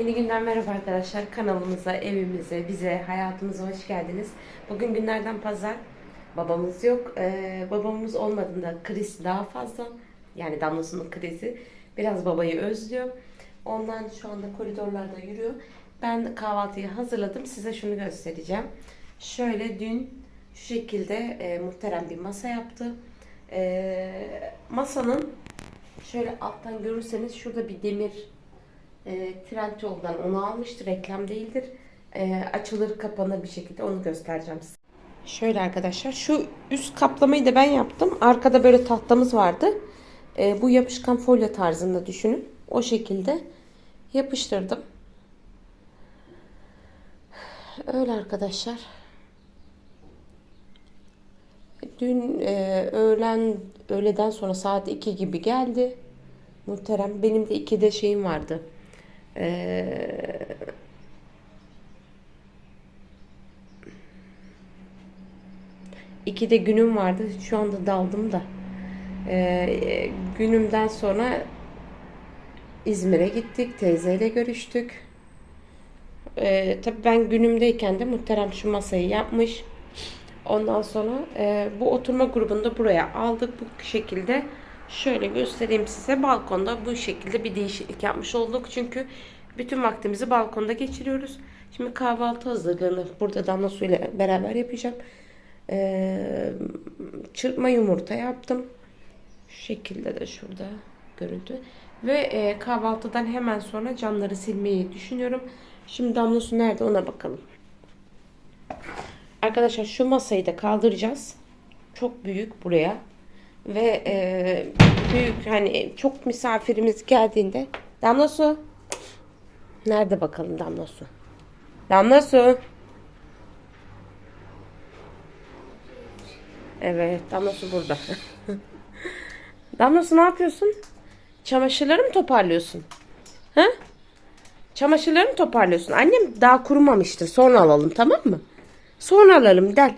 Yeni günden merhaba arkadaşlar. Kanalımıza, evimize, bize, hayatımıza hoş geldiniz. Bugün günlerden pazar. Babamız yok. Ee, babamız olmadığında kriz daha fazla. Yani Damla'sının krizi. Biraz babayı özlüyor. Ondan şu anda koridorlarda yürüyor. Ben kahvaltıyı hazırladım. Size şunu göstereceğim. Şöyle dün şu şekilde e, muhterem bir masa yaptı. E, masanın şöyle alttan görürseniz şurada bir demir e, Trendyol'dan onu almıştı. Reklam değildir. E, açılır kapanır bir şekilde onu göstereceğim size. Şöyle arkadaşlar şu üst kaplamayı da ben yaptım. Arkada böyle tahtamız vardı. E, bu yapışkan folyo tarzında düşünün. O şekilde yapıştırdım. Öyle arkadaşlar. Dün e, öğlen öğleden sonra saat 2 gibi geldi. Muhterem. Benim de 2'de şeyim vardı. Ee, iki de günüm vardı. Şu anda daldım da. Ee, günümden sonra İzmir'e gittik. Teyzeyle görüştük. Ee, tabii ben günümdeyken de muhterem şu masayı yapmış. Ondan sonra e, bu oturma grubunu da buraya aldık. Bu şekilde şöyle göstereyim size. Balkonda bu şekilde bir değişiklik yapmış olduk. Çünkü bütün vaktimizi balkonda geçiriyoruz. Şimdi kahvaltı hazırlığını burada damla suyla beraber yapacağım. Ee, çırpma yumurta yaptım. Şu şekilde de şurada görüntü. Ve e, kahvaltıdan hemen sonra camları silmeyi düşünüyorum. Şimdi damla su nerede ona bakalım. Arkadaşlar şu masayı da kaldıracağız. Çok büyük buraya. Ve e, büyük hani çok misafirimiz geldiğinde Damla su. Nerede bakalım Damla su? Damla su. Evet Damla su burada. Damla su ne yapıyorsun? Çamaşırları mı toparlıyorsun? Ha? Çamaşırları mı toparlıyorsun? Annem daha kurumamıştır. Sonra alalım tamam mı? Sonra alalım del.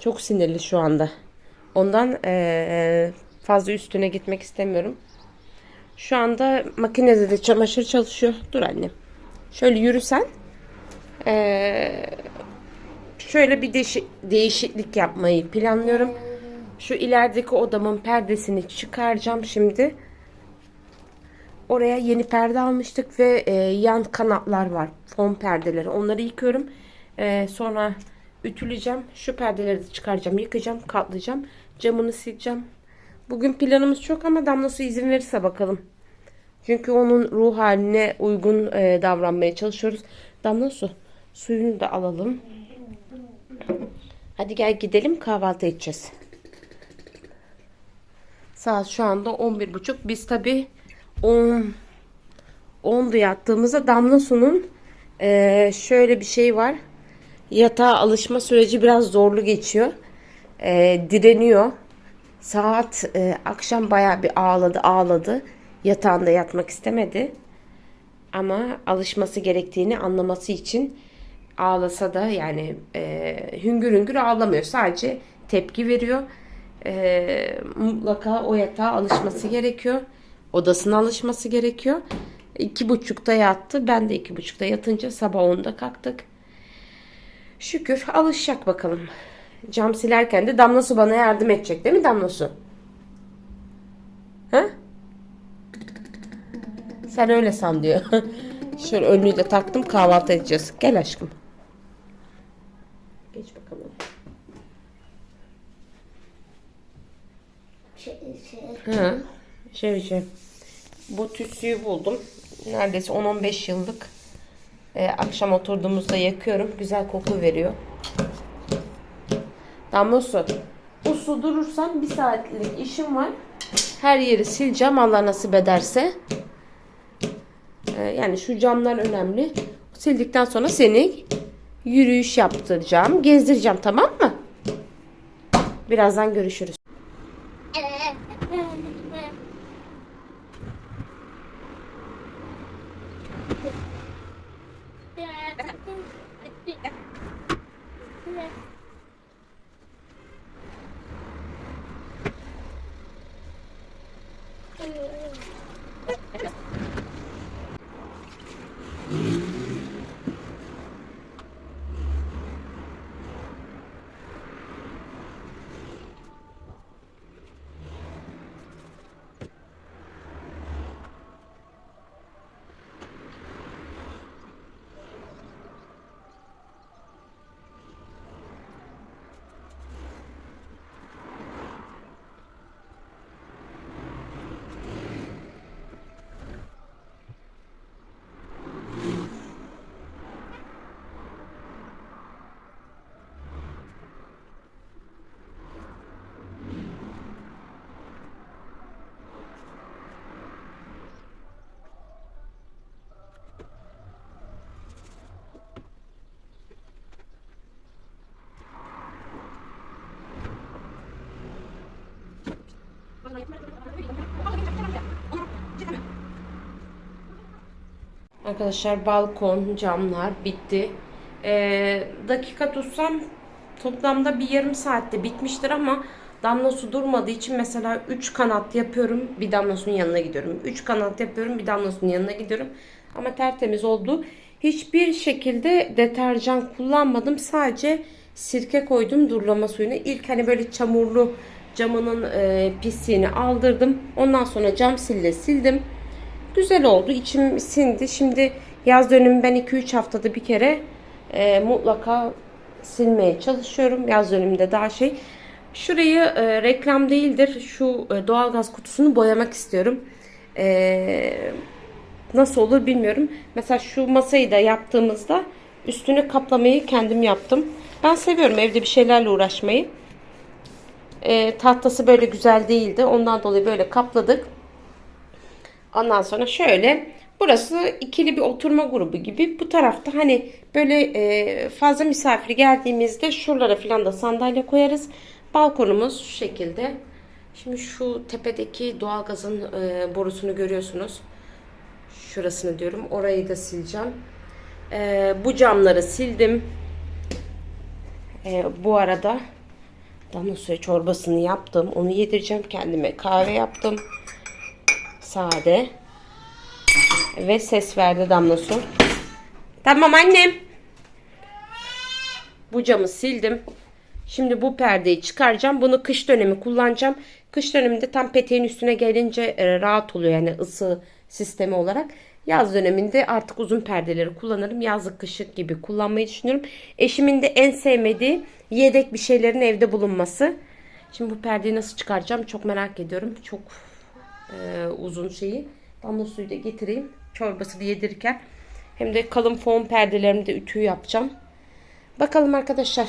Çok sinirli şu anda. Ondan eee, fazla üstüne gitmek istemiyorum. Şu anda makinede de çamaşır çalışıyor. Dur annem. Şöyle yürüsen. Eee, şöyle bir değişi- değişiklik yapmayı planlıyorum. Şu ilerideki odamın perdesini çıkaracağım şimdi. Oraya yeni perde almıştık ve e, yan kanatlar var. Fon perdeleri. Onları yıkıyorum. E, sonra ütüleyeceğim. Şu perdeleri de çıkaracağım. Yıkayacağım. Katlayacağım. Camını sileceğim. Bugün planımız çok ama Damla su izin verirse bakalım. Çünkü onun ruh haline uygun e, davranmaya çalışıyoruz. Damla su. Suyunu da alalım. Hadi gel gidelim kahvaltı edeceğiz. Saat şu anda 11.30. Biz tabi 10 10'da yattığımızda Damla Su'nun eee, şöyle bir şey var. Yatağa alışma süreci biraz zorlu geçiyor. Eee, direniyor. Saat eee, akşam bayağı bir ağladı ağladı. Yatağında yatmak istemedi. Ama alışması gerektiğini anlaması için ağlasa da yani eee, hüngür hüngür ağlamıyor. Sadece tepki veriyor. Eee, mutlaka o yatağa alışması gerekiyor. Odasına alışması gerekiyor. İki buçukta yattı. Ben de iki buçukta yatınca sabah onda kalktık. Şükür alışacak bakalım. Cam silerken de Damla Su bana yardım edecek değil mi Damla Su? Ha? Sen öyle san diyor. Şöyle önlüğü de taktım kahvaltı edeceğiz. Gel aşkım. Geç bakalım. Şey, şey. Ha, şey şey. Bu tütsüyü buldum. Neredeyse 10-15 yıllık. Ee, akşam oturduğumuzda yakıyorum. Güzel koku veriyor. Damla su. O su durursan bir saatlik işim var. Her yeri sileceğim Allah nasip ederse. Ee, yani şu camlar önemli. Sildikten sonra seni yürüyüş yaptıracağım. Gezdireceğim tamam mı? Birazdan görüşürüz. Yeah. Arkadaşlar balkon, camlar bitti. Ee, dakika tutsam toplamda bir yarım saatte bitmiştir ama damla su durmadığı için mesela 3 kanat yapıyorum bir damla suyun yanına gidiyorum. 3 kanat yapıyorum bir damla suyun yanına gidiyorum. Ama tertemiz oldu. Hiçbir şekilde deterjan kullanmadım. Sadece sirke koydum durulama suyunu. İlk hani böyle çamurlu camının e, pisliğini aldırdım. Ondan sonra cam sille sildim. Güzel oldu. İçim sindi. Şimdi yaz dönümü ben 2-3 haftada bir kere e, mutlaka silmeye çalışıyorum. Yaz dönümünde daha şey. Şurayı e, reklam değildir. Şu e, doğalgaz kutusunu boyamak istiyorum. E, nasıl olur bilmiyorum. Mesela şu masayı da yaptığımızda üstünü kaplamayı kendim yaptım. Ben seviyorum evde bir şeylerle uğraşmayı. E, tahtası böyle güzel değildi. Ondan dolayı böyle kapladık. Ondan sonra şöyle burası ikili bir oturma grubu gibi. Bu tarafta hani böyle e, fazla misafir geldiğimizde şuralara falan da sandalye koyarız. Balkonumuz şu şekilde. Şimdi şu tepedeki doğalgazın e, borusunu görüyorsunuz. Şurasını diyorum. Orayı da sileceğim. E, bu camları sildim. E, bu arada damla suyu çorbasını yaptım. Onu yedireceğim. Kendime kahve yaptım sade ve ses verdi damla su. Tamam annem. Bu camı sildim. Şimdi bu perdeyi çıkaracağım. Bunu kış dönemi kullanacağım. Kış döneminde tam peteğin üstüne gelince e, rahat oluyor yani ısı sistemi olarak. Yaz döneminde artık uzun perdeleri kullanırım. Yazlık kışlık gibi kullanmayı düşünüyorum. Eşimin de en sevmediği yedek bir şeylerin evde bulunması. Şimdi bu perdeyi nasıl çıkaracağım çok merak ediyorum. Çok e, uzun şeyi. Damla suyu da getireyim. Çorbasını yedirirken. Hem de kalın fon perdelerimde ütü yapacağım. Bakalım arkadaşlar.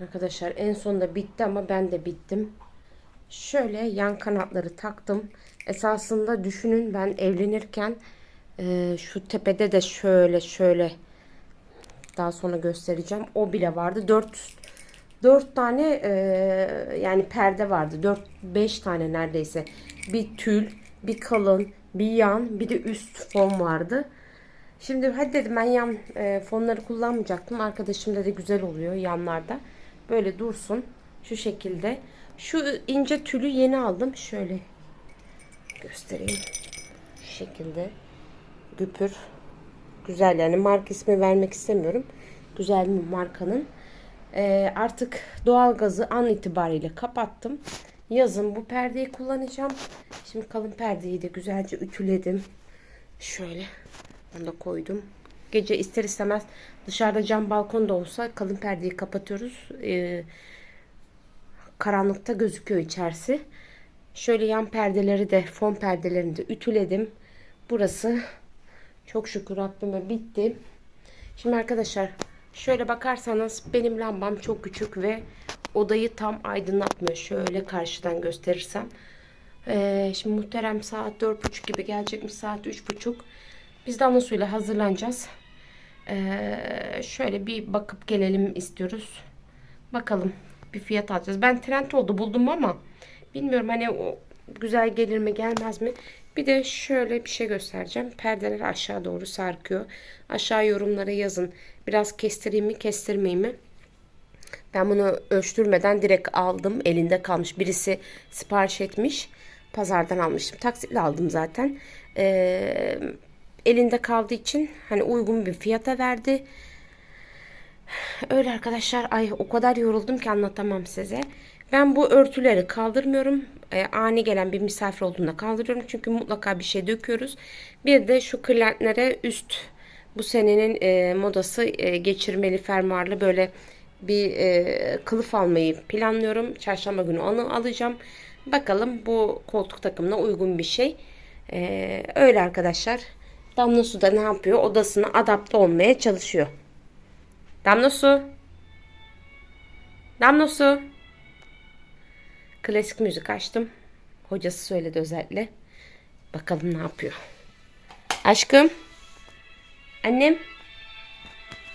Arkadaşlar en sonunda bitti ama ben de bittim. Şöyle yan kanatları taktım. Esasında düşünün ben evlenirken e, şu tepede de şöyle şöyle daha sonra göstereceğim. O bile vardı. 4 4 tane e, yani perde vardı. 4 5 tane neredeyse. Bir tül, bir kalın, bir yan, bir de üst fon vardı. Şimdi hadi dedim ben yan e, fonları kullanmayacaktım. Arkadaşım dedi güzel oluyor yanlarda. Böyle dursun. Şu şekilde. Şu ince tülü yeni aldım. Şöyle göstereyim. Şu şekilde. Güpür. Güzel yani marka ismi vermek istemiyorum. Güzel bir markanın. Ee, artık doğalgazı an itibariyle kapattım. Yazın bu perdeyi kullanacağım. Şimdi kalın perdeyi de güzelce ütüledim. Şöyle. Onu da koydum. Gece ister istemez dışarıda cam balkon da olsa kalın perdeyi kapatıyoruz. Ee, karanlıkta gözüküyor içerisi. Şöyle yan perdeleri de fon perdelerini de ütüledim. Burası çok şükür Rabbime bitti. Şimdi arkadaşlar şöyle bakarsanız benim lambam çok küçük ve odayı tam aydınlatmıyor. Şöyle karşıdan gösterirsem. Ee, şimdi muhterem saat 4.30 gibi gelecekmiş saat 3.30. Biz damla suyla hazırlanacağız. Ee, şöyle bir bakıp gelelim istiyoruz. Bakalım bir fiyat alacağız. Ben trend oldu buldum ama bilmiyorum hani o güzel gelir mi gelmez mi? Bir de şöyle bir şey göstereceğim. Perdeler aşağı doğru sarkıyor. Aşağı yorumlara yazın. Biraz kestireyim mi kestirmeyeyim mi? Ben bunu ölçtürmeden direkt aldım. Elinde kalmış. Birisi sipariş etmiş. Pazardan almıştım. Taksitle aldım zaten. Ee, elinde kaldığı için hani uygun bir fiyata verdi. Öyle arkadaşlar ay o kadar yoruldum ki anlatamam size. Ben bu örtüleri kaldırmıyorum. E, ani gelen bir misafir olduğunda kaldırıyorum. Çünkü mutlaka bir şey döküyoruz. Bir de şu kırlentlere üst bu senenin e, modası e, geçirmeli fermuarlı böyle bir e, kılıf almayı planlıyorum. Çarşamba günü onu alacağım. Bakalım bu koltuk takımına uygun bir şey. E, öyle arkadaşlar. Damla Su da ne yapıyor? Odasına adapte olmaya çalışıyor. Damla Su. Damla Su. Klasik müzik açtım. Hocası söyledi özellikle. Bakalım ne yapıyor. Aşkım. Annem.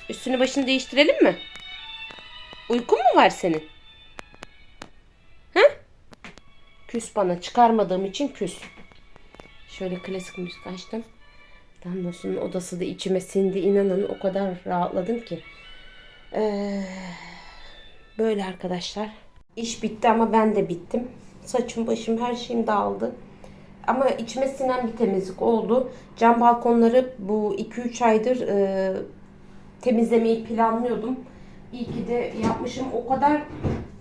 Üstünü başını değiştirelim mi? Uykun mu var senin? Ha? Küs bana. Çıkarmadığım için küs. Şöyle klasik müzik açtım. Damlos'un odası da içime sindi. İnanın o kadar rahatladım ki. Ee, böyle arkadaşlar. İş bitti ama ben de bittim. Saçım başım her şeyim dağıldı. Ama içime sinen bir temizlik oldu. Cam balkonları bu 2-3 aydır e, temizlemeyi planlıyordum. İyi ki de yapmışım. O kadar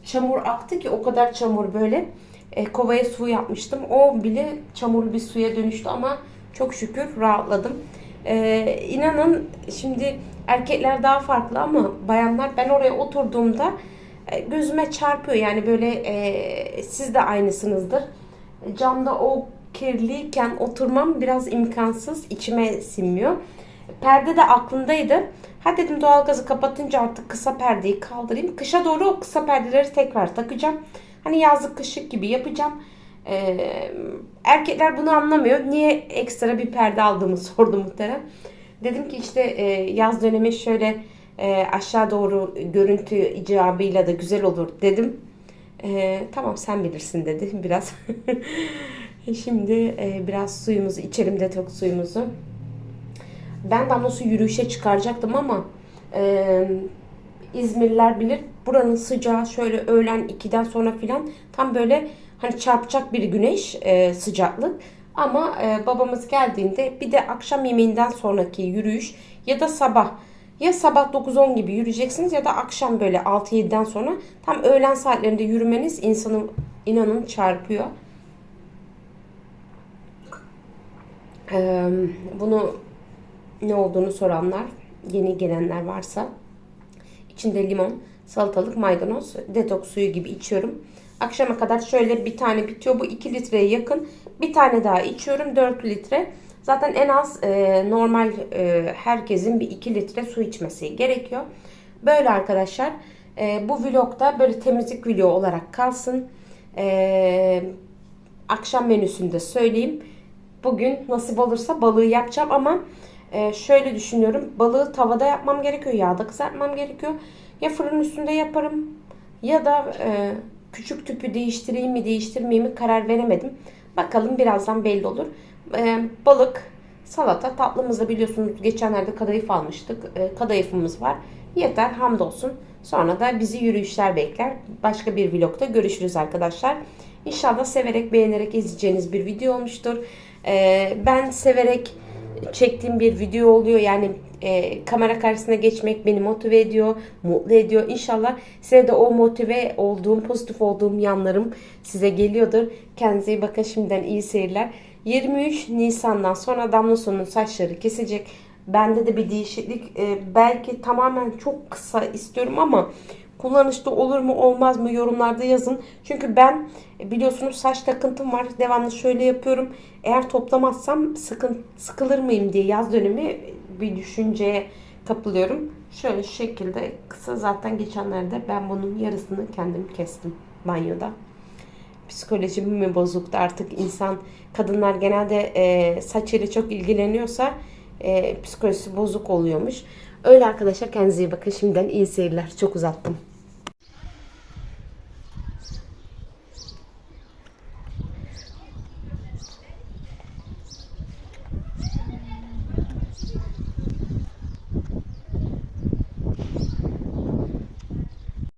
çamur aktı ki o kadar çamur böyle. E, kovaya su yapmıştım. O bile çamurlu bir suya dönüştü ama çok şükür rahatladım. E, inanın şimdi erkekler daha farklı ama bayanlar ben oraya oturduğumda e, gözüme çarpıyor. Yani böyle e, siz de aynısınızdır. Camda o kirliyken oturmam biraz imkansız. içime sinmiyor. Perde de aklındaydı. Ha dedim doğalgazı kapatınca artık kısa perdeyi kaldırayım. Kışa doğru o kısa perdeleri tekrar takacağım. Hani yazlık kışlık gibi yapacağım. Ee, erkekler bunu anlamıyor. Niye ekstra bir perde aldığımı sordu muhterem. Dedim ki işte e, yaz dönemi şöyle e, aşağı doğru görüntü icabıyla da güzel olur dedim. E, tamam sen bilirsin dedi biraz. Şimdi e, biraz suyumuzu içelim detoks suyumuzu. Ben damla su yürüyüşe çıkaracaktım ama e, İzmirliler bilir buranın sıcağı şöyle öğlen 2'den sonra filan tam böyle hani çarpacak bir güneş e, sıcaklık. Ama e, babamız geldiğinde bir de akşam yemeğinden sonraki yürüyüş ya da sabah ya sabah 9-10 gibi yürüyeceksiniz ya da akşam böyle 6-7'den sonra tam öğlen saatlerinde yürümeniz insanı inanın çarpıyor. Ee, bunu ne olduğunu soranlar, yeni gelenler varsa içinde limon, salatalık, maydanoz, detoks suyu gibi içiyorum. Akşama kadar şöyle bir tane bitiyor. Bu 2 litreye yakın. Bir tane daha içiyorum. 4 litre. Zaten en az e, normal e, herkesin bir 2 litre su içmesi gerekiyor. Böyle arkadaşlar. E, bu vlogda böyle temizlik vlogu olarak kalsın. E, akşam menüsünde söyleyeyim. Bugün nasip olursa balığı yapacağım ama e, şöyle düşünüyorum. Balığı tavada yapmam gerekiyor. Yağda kızartmam gerekiyor. Ya fırın üstünde yaparım ya da e, küçük tüpü değiştireyim mi değiştirmeyeyim mi karar veremedim. Bakalım birazdan belli olur. E, balık, salata, tatlımızda biliyorsunuz geçenlerde kadayıf almıştık. E, kadayıfımız var. Yeter hamdolsun. Sonra da bizi yürüyüşler bekler. Başka bir vlogda görüşürüz arkadaşlar. İnşallah severek beğenerek izleyeceğiniz bir video olmuştur. E, ben severek çektiğim bir video oluyor. Yani e, kamera karşısına geçmek beni motive ediyor, mutlu ediyor. İnşallah size de o motive olduğum, pozitif olduğum yanlarım size geliyordur. Kendinize iyi bakın şimdiden iyi seyirler. 23 Nisan'dan sonra Damla Son'un saçları kesecek. Bende de bir değişiklik. e, belki tamamen çok kısa istiyorum ama kullanışlı olur mu olmaz mı yorumlarda yazın. Çünkü ben biliyorsunuz saç takıntım var. Devamlı şöyle yapıyorum. Eğer toplamazsam sıkın, sıkılır mıyım diye yaz dönemi bir düşünceye kapılıyorum. Şöyle şu şekilde kısa zaten geçenlerde ben bunun yarısını kendim kestim banyoda. Psikolojim mi bozuktu artık insan kadınlar genelde e, saçıyla çok ilgileniyorsa e, psikolojisi bozuk oluyormuş. Öyle arkadaşlar kendinize iyi bakın. Şimdiden iyi seyirler. Çok uzattım.